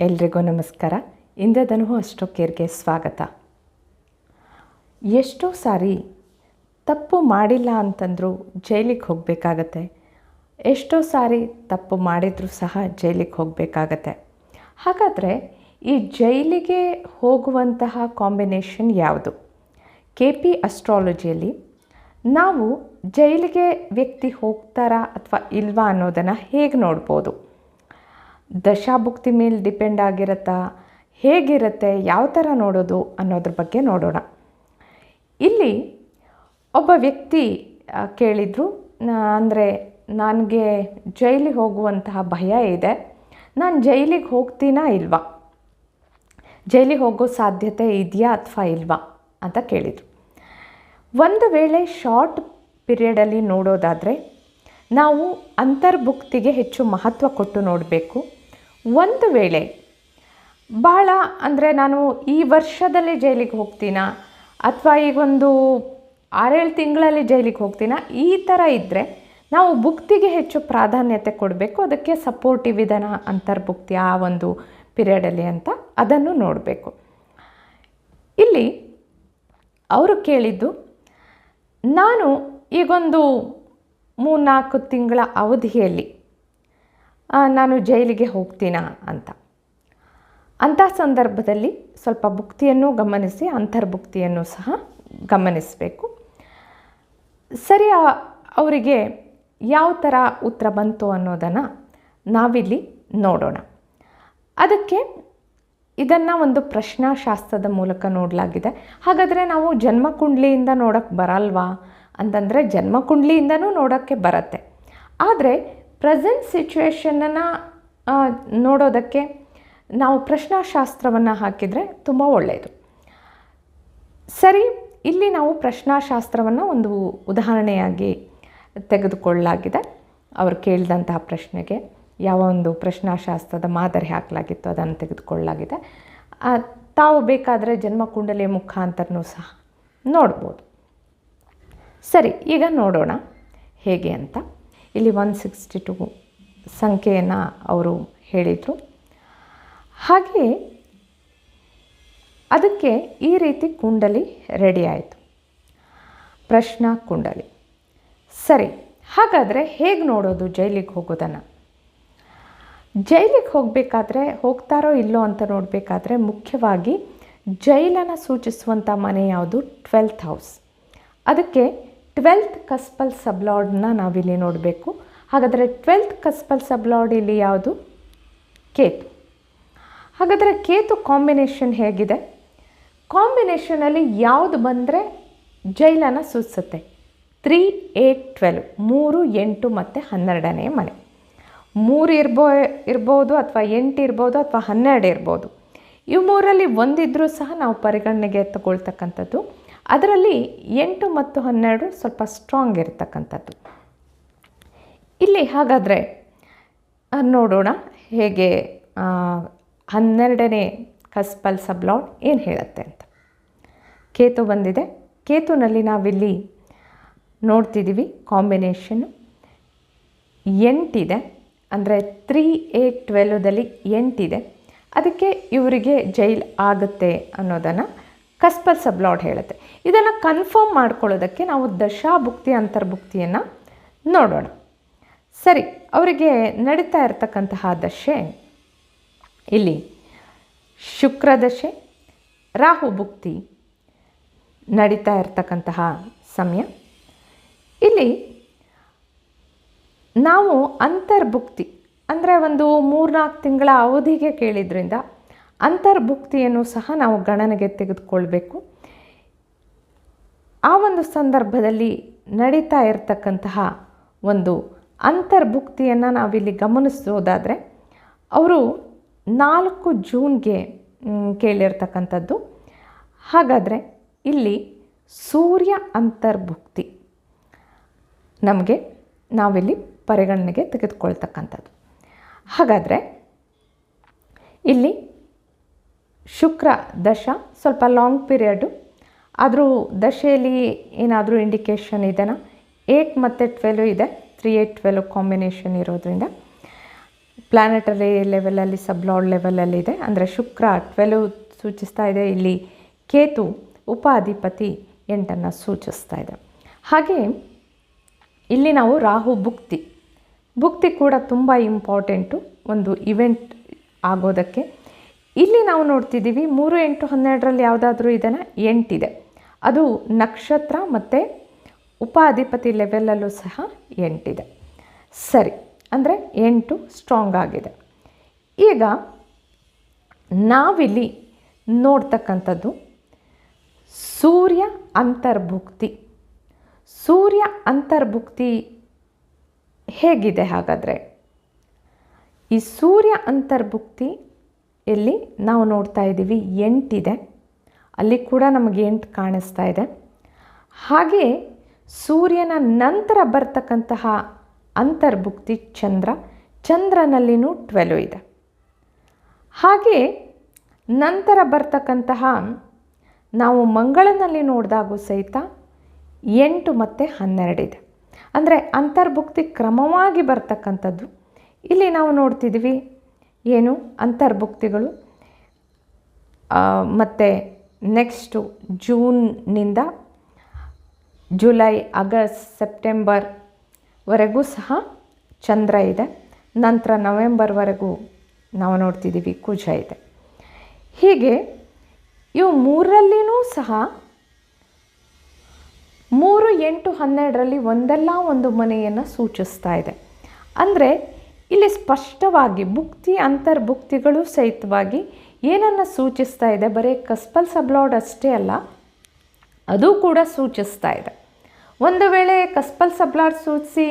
ಎಲ್ರಿಗೂ ನಮಸ್ಕಾರ. ಇಂದ್ರಧನು ಅಷ್ಟೋ ಕೇರ್ಗೆ ಸ್ವಾಗತ. ಎಷ್ಟೋ ಸಾರಿ ತಪ್ಪು ಮಾಡಿಲ್ಲ ಅಂತಂದರೂ ಜೈಲಿಗೆ ಹೋಗಬೇಕಾಗತ್ತೆ. ಎಷ್ಟೋ ಸಾರಿ ತಪ್ಪು ಮಾಡಿದರೂ ಸಹ ಜೈಲಿಗೆ ಹೋಗಬೇಕಾಗತ್ತೆ. ಹಾಗಾದರೆ ಈ ಜೈಲಿಗೆ ಹೋಗುವಂತಹ ಕಾಂಬಿನೇಷನ್ ಯಾವುದು? ಕೆ ಪಿ ಅಸ್ಟ್ರಾಲಜಿಯಲ್ಲಿ ನಾವು ಜೈಲಿಗೆ ವ್ಯಕ್ತಿ ಹೋಗ್ತಾರಾ ಅಥವಾ ಇಲ್ವಾ ಅನ್ನೋದನ್ನು ಹೇಗೆ ನೋಡ್ಬೋದು? ದಶಾಭುಕ್ತಿ ಮೇಲೆ ಡಿಪೆಂಡ್ ಆಗಿರುತ್ತಾ, ಹೇಗಿರುತ್ತೆ, ಯಾವ ಥರ ನೋಡೋದು ಅನ್ನೋದ್ರ ಬಗ್ಗೆ ನೋಡೋಣ. ಇಲ್ಲಿ ಒಬ್ಬ ವ್ಯಕ್ತಿ ಕೇಳಿದರು ಅಂದರೆ ನನಗೆ ಜೈಲಿಗೆ ಹೋಗುವಂತಹ ಭಯ ಇದೆ. ನಾನು ಜೈಲಿಗೆ ಹೋಗ್ತೀನಾ ಇಲ್ವಾ? ಜೈಲಿಗೆ ಹೋಗೋ ಸಾಧ್ಯತೆ ಇದೆಯಾ ಅಥವಾ ಇಲ್ವಾ? ಅಂತ ಕೇಳಿದರು. ಒಂದು ವೇಳೆ ಶಾರ್ಟ್ ಪಿರಿಯಡಲ್ಲಿ ನೋಡೋದಾದರೆ, ನಾವು ಅಂತರ್ಭುಕ್ತಿಗೆ ಹೆಚ್ಚು ಮಹತ್ವ ಕೊಟ್ಟು ನೋಡಬೇಕು. ಒಂದು ವೇಳೆ ಭಾಳ ಅಂದರೆ ನಾನು ಈ ವರ್ಷದಲ್ಲೇ ಜೈಲಿಗೆ ಹೋಗ್ತೀನಾ? ಅಥವಾ ಈಗೊಂದು ಆರೇಳು ತಿಂಗಳಲ್ಲಿ ಜೈಲಿಗೆ ಹೋಗ್ತೀನಾ? ಈ ಥರ ಇದ್ದರೆ ನಾವು ಭುಕ್ತಿಗೆ ಹೆಚ್ಚು ಪ್ರಾಧಾನ್ಯತೆ ಕೊಡಬೇಕು. ಅದಕ್ಕೆ ಸಪೋರ್ಟಿವ್ ವಿಧಾನ ಅಂತರ್ಭುಕ್ತಿ ಆ ಒಂದು ಪಿರಿಯಡಲ್ಲಿ ಅಂತ ಅದನ್ನು ನೋಡಬೇಕು. ಇಲ್ಲಿ ಅವರು ಕೇಳಿದ್ದು, ನಾನು ಈಗೊಂದು ಮೂರ್ನಾಲ್ಕು ತಿಂಗಳ ಅವಧಿಯಲ್ಲಿ ನಾನು ಜೈಲಿಗೆ ಹೋಗ್ತೀನಾ ಅಂತ. ಅಂಥ ಸಂದರ್ಭದಲ್ಲಿ ಸ್ವಲ್ಪ ಭುಕ್ತಿಯನ್ನು ಗಮನಿಸಿ, ಅಂತರ್ಭುಕ್ತಿಯನ್ನು ಸಹ ಗಮನಿಸಬೇಕು. ಸರಿ ಅವರಿಗೆ ಯಾವ ಥರ ಉತ್ತರ ಬಂತು ಅನ್ನೋದನ್ನು ನಾವಿಲ್ಲಿ ನೋಡೋಣ. ಅದಕ್ಕೆ ಇದನ್ನು ಒಂದು ಪ್ರಶ್ನಾಶಾಸ್ತ್ರದ ಮೂಲಕ ನೋಡಲಾಗಿದೆ. ಹಾಗಾದರೆ ನಾವು ಜನ್ಮಕುಂಡ್ಲಿಯಿಂದ ನೋಡೋಕ್ಕೆ ಬರಲ್ವಾ? ಅಂತಂದರೆ ಜನ್ಮಕುಂಡ್ಲಿಯಿಂದನೂ ನೋಡೋಕ್ಕೆ ಬರುತ್ತೆ. ಆದರೆ ಪ್ರೆಸೆಂಟ್ ಸಿಚುವೇಶನನ್ನು ನೋಡೋದಕ್ಕೆ ನಾವು ಪ್ರಶ್ನಾಶಾಸ್ತ್ರವನ್ನು ಹಾಕಿದರೆ ತುಂಬ ಒಳ್ಳೆಯದು. ಸರಿ, ಇಲ್ಲಿ ನಾವು ಪ್ರಶ್ನಾಶಾಸ್ತ್ರವನ್ನು ಒಂದು ಉದಾಹರಣೆಯಾಗಿ ತೆಗೆದುಕೊಳ್ಳಲಾಗಿದೆ. ಅವರು ಕೇಳಿದಂತಹ ಪ್ರಶ್ನೆಗೆ ಯಾವ ಒಂದು ಪ್ರಶ್ನಾಶಾಸ್ತ್ರದ ಮಾದರಿ ಹಾಕಲಾಗಿತ್ತು ಅದನ್ನು ತೆಗೆದುಕೊಳ್ಳಲಾಗಿದೆ. ತಾವು ಬೇಕಾದರೆ ಜನ್ಮಕುಂಡಲಿಯ ಮುಖಾಂತರನೂ ಸಹ ನೋಡ್ಬೋದು. ಸರಿ, ಈಗ ನೋಡೋಣ ಹೇಗೆ ಅಂತ. ಇಲ್ಲಿ ಒನ್ ಸಿಕ್ಸ್ಟಿ ಟು ಸಂಖ್ಯೆಯನ್ನು ಅವರು ಹೇಳಿದರು. ಹಾಗೆ ಅದಕ್ಕೆ ಈ ರೀತಿ ಕುಂಡಲಿ ರೆಡಿ ಆಯಿತು. ಪ್ರಶ್ನಾ ಕುಂಡಲಿ. ಸರಿ, ಹಾಗಾದರೆ ಹೇಗೆ ನೋಡೋದು ಜೈಲಿಗೆ ಹೋಗೋದನ್ನು? ಜೈಲಿಗೆ ಹೋಗಬೇಕಾದ್ರೆ ಹೋಗ್ತಾರೋ ಇಲ್ಲೋ ಅಂತ ನೋಡಬೇಕಾದ್ರೆ ಮುಖ್ಯವಾಗಿ ಜೈಲನ್ನು ಸೂಚಿಸುವಂಥ ಮನೆ ಯಾವುದು? ಟ್ವೆಲ್ತ್ ಹೌಸ್ ಅದಕ್ಕೆ ಟ್ವೆಲ್ತ್ ಕಸ್ಪಲ್ ಸಬ್ಲಾರ್ಡ್ನ ನಾವಿಲ್ಲಿ ನೋಡಬೇಕು. ಹಾಗಾದರೆ ಟ್ವೆಲ್ತ್ ಕಸ್ಪಲ್ ಸಬ್ಲಾರ್ಡ್ ಇಲ್ಲಿ ಯಾವುದು? ಕೇತು. ಹಾಗಾದರೆ ಕೇತು ಕಾಂಬಿನೇಷನ್ ಹೇಗಿದೆ? ಕಾಂಬಿನೇಷನಲ್ಲಿ ಯಾವುದು ಬಂದರೆ ಜೈಲನ ಸೂಚಿಸುತ್ತೆ ತ್ರೀ, ಏಟ್, ಟ್ವೆಲ್, ಮೂರು, ಎಂಟು ಮತ್ತು ಹನ್ನೆರಡನೇ ಮನೆ. ಮೂರು ಇರ್ಬೋ, ಇರ್ಬೋದು ಅಥವಾ ಎಂಟು ಇರ್ಬೋದು ಅಥವಾ ಹನ್ನೆರಡು ಇರ್ಬೋದು. ಇವು ಮೂರಲ್ಲಿ ಒಂದಿದ್ರೂ ಸಹ ನಾವು ಪರಿಗಣನೆಗೆ ತಗೊಳ್ತಕ್ಕಂಥದ್ದು ಅದರಲ್ಲಿ ಎಂಟು ಮತ್ತು ಹನ್ನೆರಡು ಸ್ವಲ್ಪ ಸ್ಟ್ರಾಂಗ್ ಇರತಕ್ಕಂಥದ್ದು. ಇಲ್ಲಿ ಹಾಗಾದರೆ ನೋಡೋಣ ಹೇಗೆ ಹನ್ನೆರಡನೇ ಕಸ್ಪಲ್ ಸಬ್ಲಾಡ್ ಏನು ಹೇಳುತ್ತೆ ಅಂತ. ಕೇತು ಬಂದಿದೆ. ಕೇತುನಲ್ಲಿ ನಾವಿಲ್ಲಿ ನೋಡ್ತಿದ್ದೀವಿ ಕಾಂಬಿನೇಷನ್ನು ಎಂಟಿದೆ. ಅಂದರೆ ತ್ರೀ, ಏಟ್ ಟ್ವೆಲ್ವದಲ್ಲಿ ಎಂಟಿದೆ. ಅದಕ್ಕೆ ಇವರಿಗೆ ಜೈಲ್ ಆಗುತ್ತೆ ಅನ್ನೋದನ್ನು ಕಸ್ಪಲ್ ಸಬ್ಲಾಡ್ ಹೇಳುತ್ತೆ. ಇದನ್ನು ಕನ್ಫರ್ಮ್ ಮಾಡ್ಕೊಳ್ಳೋದಕ್ಕೆ ನಾವು ದಶಾಭುಕ್ತಿ, ಅಂತರ್ಭುಕ್ತಿಯನ್ನು ನೋಡೋಣ. ಸರಿ, ಅವರಿಗೆ ನಡೀತಾ ಇರತಕ್ಕಂತಹ ದಶೆ ಇಲ್ಲಿ. ಶುಕ್ರ ದಶೆ, ರಾಹು ಭುಕ್ತಿ ನಡೀತಾ ಇರತಕ್ಕಂತಹ ಸಮಯ. ಇಲ್ಲಿ ನಾವು ಅಂತರ್ಭುಕ್ತಿ, ಅಂದರೆ ಒಂದು ಮೂರ್ನಾಲ್ಕು ತಿಂಗಳ ಅವಧಿಗೆ ಕೇಳಿದ್ರಿಂದ ಅಂತರ್ಭುಕ್ತಿಯನ್ನು ಸಹ ನಾವು ಗಣನೆಗೆ ತೆಗೆದುಕೊಳ್ಬೇಕು. ಆ ಒಂದು ಸಂದರ್ಭದಲ್ಲಿ ನಡೀತಾ ಇರತಕ್ಕಂತಹ ಒಂದು ಅಂತರ್ಭುಕ್ತಿಯನ್ನು ನಾವಿಲ್ಲಿ ಗಮನಿಸೋದಾದರೆ, ಅವರು ನಾಲ್ಕು ಜೂನ್ಗೆ ಕೇಳಿರ್ತಕ್ಕಂಥದ್ದು. ಹಾಗಾದರೆ ಇಲ್ಲಿ ಸೂರ್ಯ ಅಂತರ್ಭುಕ್ತಿ ನಮಗೆ ನಾವಿಲ್ಲಿ ಪರಿಗಣನೆಗೆ ತೆಗೆದುಕೊಳ್ತಕ್ಕಂಥದ್ದು. ಹಾಗಾದರೆ ಇಲ್ಲಿ ಶುಕ್ರ ದಶ, ಸ್ವಲ್ಪ ಲಾಂಗ್ ಪೀರಿಯಡು ಆದರೂ ದಶೆಯಲ್ಲಿ ಏನಾದರೂ ಇಂಡಿಕೇಶನ್ ಇದೆನಾ? ಏಟ್ ಮತ್ತು ಟ್ವೆಲ್ವ್ ಇದೆ. ತ್ರೀ ಏಟ್ ಟ್ವೆಲ್ವ್ ಕಾಂಬಿನೇಷನ್ ಇರೋದ್ರಿಂದ ಪ್ಲ್ಯಾನೆಟರಿ ಲೆವೆಲಲ್ಲಿ ಸಬ್ಲಾಡ್ ಲೆವೆಲಲ್ಲಿ ಇದೆ. ಅಂದರೆ ಶುಕ್ರ ಟ್ವೆಲ್ವ್ ಸೂಚಿಸ್ತಾ ಇದೆ. ಇಲ್ಲಿ ಕೇತು ಉಪಾಧಿಪತಿ ಎಂಟನ್ನು ಸೂಚಿಸ್ತಾ ಇದೆ. ಹಾಗೆ ಇಲ್ಲಿ ನಾವು ರಾಹು ಭುಕ್ತಿ. ಭುಕ್ತಿ ಕೂಡ ತುಂಬ ಇಂಪಾರ್ಟೆಂಟು ಒಂದು ಇವೆಂಟ್ ಆಗೋದಕ್ಕೆ ಇಲ್ಲಿ ನಾವು ನೋಡ್ತಿದ್ದೀವಿ ಮೂರು, ಎಂಟು, ಹನ್ನೆರಡರಲ್ಲಿ ಯಾವುದಾದ್ರೂ ಇದನ್ನು ಎಂಟಿದೆ. ಅದು ನಕ್ಷತ್ರ ಮತ್ತು ಉಪಾಧಿಪತಿ ಲೆವೆಲಲ್ಲೂ ಸಹ ಎಂಟಿದೆ. ಸರಿ, ಅಂದರೆ ಎಂಟು ಸ್ಟ್ರಾಂಗ್ ಆಗಿದೆ. ಈಗ ನಾವಿಲ್ಲಿ ನೋಡ್ತಕ್ಕಂಥದ್ದು ಸೂರ್ಯ ಅಂತರ್ಭುಕ್ತಿ. ಸೂರ್ಯ ಅಂತರ್ಭುಕ್ತಿ ಹೇಗಿದೆ ಹಾಗಾದರೆ? ಈ ಸೂರ್ಯ ಅಂತರ್ಭುಕ್ತಿ ಎಲ್ಲಿ ನಾವು ನೋಡ್ತಾ ಇದ್ದೀವಿ ಎಂಟಿದೆ. ಅಲ್ಲಿ ಕೂಡ ನಮಗೆ ಎಂಟು ಕಾಣಿಸ್ತಾ ಇದೆ. ಹಾಗೆ ಸೂರ್ಯನ ನಂತರ ಬರ್ತಕ್ಕಂತಹ ಅಂತರ್ಭುಕ್ತಿ ಚಂದ್ರ, ಚಂದ್ರನಲ್ಲಿನೂ ಟ್ವೆಲ್ವ್ ಇದೆ. ಹಾಗೆ ನಂತರ ಬರ್ತಕ್ಕಂತಹ ನಾವು ಮಂಗಳನಲ್ಲಿ ನೋಡಿದಾಗೂ ಸಹಿತ ಎಂಟು ಮತ್ತು ಹನ್ನೆರಡಿದೆ ಅಂದರೆ ಅಂತರ್ಭುಕ್ತಿ ಕ್ರಮವಾಗಿ ಬರ್ತಕ್ಕಂಥದ್ದು. ಇಲ್ಲಿ ನಾವು ನೋಡ್ತಿದ್ವಿ ಏನು ಅಂತರ್ಭುಕ್ತಿಗಳು. ಮತ್ತು ನೆಕ್ಸ್ಟು ಜೂನ್ನಿಂದ ಜುಲೈ ಆಗಸ್ಟ್ ಸೆಪ್ಟೆಂಬರ್ವರೆಗೂ ಸಹ ಚಂದ್ರ ಇದೆ. ನಂತರ ನವೆಂಬರ್ವರೆಗೂ ನಾವು ನೋಡ್ತಿದ್ದೀವಿ ಕುಜ ಇದೆ. ಹೀಗೆ ಇವು ಮೂರರಲ್ಲಿನೂ ಸಹ ಮೂರು ಎಂಟು ಹನ್ನೆರಡರಲ್ಲಿ ಒಂದಲ್ಲ ಒಂದು ಮನೆಯನ್ನು ಸೂಚಿಸ್ತಾ ಇದೆ. ಅಂದರೆ ಇಲ್ಲಿ ಸ್ಪಷ್ಟವಾಗಿ ಭುಕ್ತಿ, ಅಂತರ್ಭುಕ್ತಿಗಳು ಸಹಿತವಾಗಿ ಏನನ್ನು ಸೂಚಿಸ್ತಾ ಇದೆ? ಬರೀ ಕಸ್ಪಲ್ ಸಬ್ಲಾಡ್ ಅಷ್ಟೇ ಅಲ್ಲ, ಅದು ಕೂಡ ಸೂಚಿಸ್ತಾ ಇದೆ. ಒಂದು ವೇಳೆ ಕಸ್ಪಲ್ ಸಬ್ಲಾಡ್ ಸೂಚಿಸಿ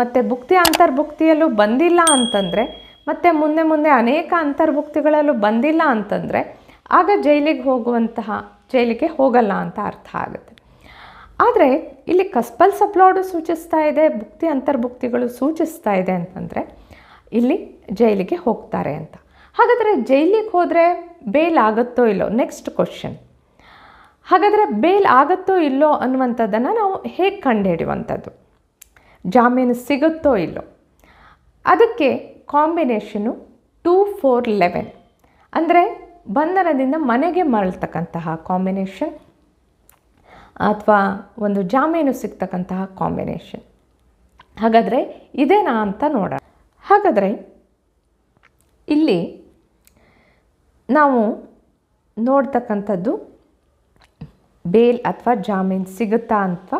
ಮತ್ತು ಭುಕ್ತಿ, ಅಂತರ್ಭುಕ್ತಿಯಲ್ಲೂ ಬಂದಿಲ್ಲ ಅಂತಂದರೆ, ಮತ್ತು ಮುಂದೆ ಮುಂದೆ ಅನೇಕ ಅಂತರ್ಭುಕ್ತಿಗಳಲ್ಲೂ ಬಂದಿಲ್ಲ ಅಂತಂದರೆ, ಆಗ ಜೈಲಿಗೆ ಹೋಗುವಂತಹ, ಜೈಲಿಗೆ ಹೋಗಲ್ಲ ಅಂತ ಅರ್ಥ ಆಗುತ್ತೆ. ಆದರೆ ಇಲ್ಲಿ ಕಸ್ಪಲ್ ಸಪ್ಲೋಡು ಸೂಚಿಸ್ತಾ ಇದೆ, ಭುಕ್ತಿ ಅಂತರ್ಭುಕ್ತಿಗಳು ಸೂಚಿಸ್ತಾ ಇದೆ ಅಂತಂದರೆ ಇಲ್ಲಿ ಜೈಲಿಗೆ ಹೋಗ್ತಾರೆ ಅಂತ. ಹಾಗಾದರೆ ಜೈಲಿಗೆ ಹೋದರೆ ಬೇಲ್ ಆಗುತ್ತೋ ಇಲ್ಲೋ? ನೆಕ್ಸ್ಟ್ ಕ್ವಶನ್ ಹಾಗಾದರೆ ಬೇಲ್ ಆಗುತ್ತೋ ಇಲ್ಲೋ ಅನ್ನುವಂಥದ್ದನ್ನು ನಾವು ಹೇಗೆ ಕಂಡುಹಿಡಿಯುವಂಥದ್ದು? ಜಾಮೀನು ಸಿಗುತ್ತೋ ಇಲ್ಲೋ? ಅದಕ್ಕೆ ಕಾಂಬಿನೇಷನು ಟೂ ಫೋರ್ ಲೆವೆನ್ ಅಂದರೆ ಬಂಧನದಿಂದ ಮನೆಗೆ ಮರಳ್ತಕ್ಕಂತಹ ಕಾಂಬಿನೇಷನ್ ಅಥವಾ ಒಂದು ಜಾಮೀನು ಸಿಗ್ತಕ್ಕಂತಹ ಕಾಂಬಿನೇಷನ್ ಹಾಗಾದರೆ ಇದೇನಾ ಅಂತ ನೋಡೋಣ. ಹಾಗಾದರೆ ಇಲ್ಲಿ ನಾವು ನೋಡ್ತಕ್ಕಂಥದ್ದು ಬೇಲ್ ಅಥವಾ ಜಾಮೀನು ಸಿಗುತ್ತಾ ಅಂತ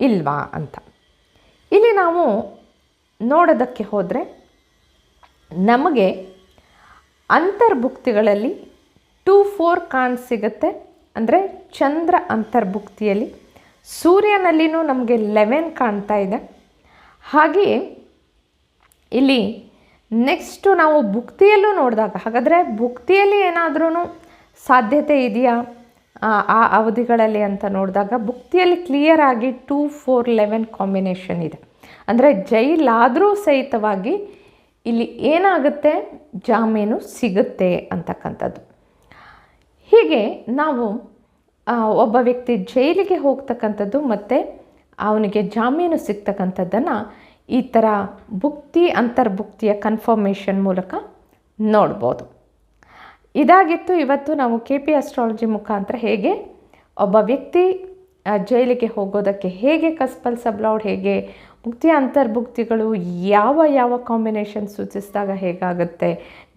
ಇಲ್ವಾ ಅಂತ. ಇಲ್ಲಿ ನಾವು ನೋಡೋದಕ್ಕೆ ಹೋದರೆ ನಮಗೆ ಅಂತರ್ಭುಕ್ತಿಗಳಲ್ಲಿ ಟೂ ಫೋರ್ ಕಾನ್ಸ್ ಸಿಗುತ್ತೆ ಅಂದರೆ ಚಂದ್ರ ಅಂತರ್ಭುಕ್ತಿಯಲ್ಲಿ ಸೂರ್ಯನಲ್ಲಿನೂ ನಮಗೆ ಲೆವೆನ್ ಕಾಣ್ತಾ ಇದೆ. ಹಾಗೆಯೇ ಇಲ್ಲಿ ನೆಕ್ಸ್ಟು ನಾವು ಭುಕ್ತಿಯಲ್ಲೂ ನೋಡಿದಾಗ, ಹಾಗಾದರೆ ಭುಕ್ತಿಯಲ್ಲಿ ಏನಾದ್ರೂ ಸಾಧ್ಯತೆ ಇದೆಯಾ? ಆ ಅವಧಿಗಳಲ್ಲಿ ಅಂತ ನೋಡಿದಾಗ ಭುಕ್ತಿಯಲ್ಲಿ ಕ್ಲಿಯರ್ ಆಗಿ ಟೂ ಫೋರ್ ಲೆವೆನ್ ಕಾಂಬಿನೇಷನ್ ಇದೆ. ಅಂದರೆ ಜೈಲಾದರೂ ಸಹಿತವಾಗಿ ಇಲ್ಲಿ ಏನಾಗುತ್ತೆ? ಜಾಮೀನು ಸಿಗುತ್ತೆ ಅಂತಕ್ಕಂಥದ್ದು. ಹೀಗೆ ನಾವು ಒಬ್ಬ ವ್ಯಕ್ತಿ ಜೈಲಿಗೆ ಹೋಗ್ತಕ್ಕಂಥದ್ದು ಮತ್ತು ಅವನಿಗೆ ಜಾಮೀನು ಸಿಗ್ತಕ್ಕಂಥದ್ದನ್ನು ಈ ಥರ ಭುಕ್ತಿ, ಅಂತರ್ಭುಕ್ತಿಯ ಕನ್ಫರ್ಮೇಷನ್ ಮೂಲಕ ನೋಡ್ಬೋದು. ಇದಾಗಿತ್ತು ಇವತ್ತು ನಾವು ಕೆ ಪಿ ಅಸ್ಟ್ರಾಲಜಿ ಮುಖಾಂತರ ಹೇಗೆ ಒಬ್ಬ ವ್ಯಕ್ತಿ ಜೈಲಿಗೆ ಹೋಗೋದಕ್ಕೆ ಹೇಗೆ ಕಸ್ಪಲ್ ಸಬ್ಲೌಡ್, ಹೇಗೆ ಮುಕ್ತಿ, ಅಂತರ್ಭುಕ್ತಿಗಳು ಯಾವ ಯಾವ ಕಾಂಬಿನೇಷನ್ ಸೂಚಿಸಿದಾಗ ಹೇಗಾಗುತ್ತೆ?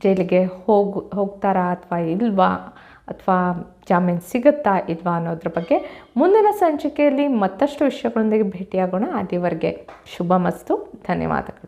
ಜೈಲಿಗೆ ಹೋಗು, ಹೋಗ್ತಾರಾ ಅಥವಾ ಇಲ್ವಾ? ಅಥವಾ ಜಾಮೀನು ಸಿಗುತ್ತಾ ಇಲ್ವಾ ಅನ್ನೋದ್ರ ಬಗ್ಗೆ ಮುಂದಿನ ಸಂಚಿಕೆಯಲ್ಲಿ ಮತ್ತಷ್ಟು ವಿಷಯಗಳೊಂದಿಗೆ ಭೇಟಿಯಾಗೋಣ. ಅಲ್ಲಿವರೆಗೆ ಶುಭ ಮಸ್ತು. ಧನ್ಯವಾದಗಳು.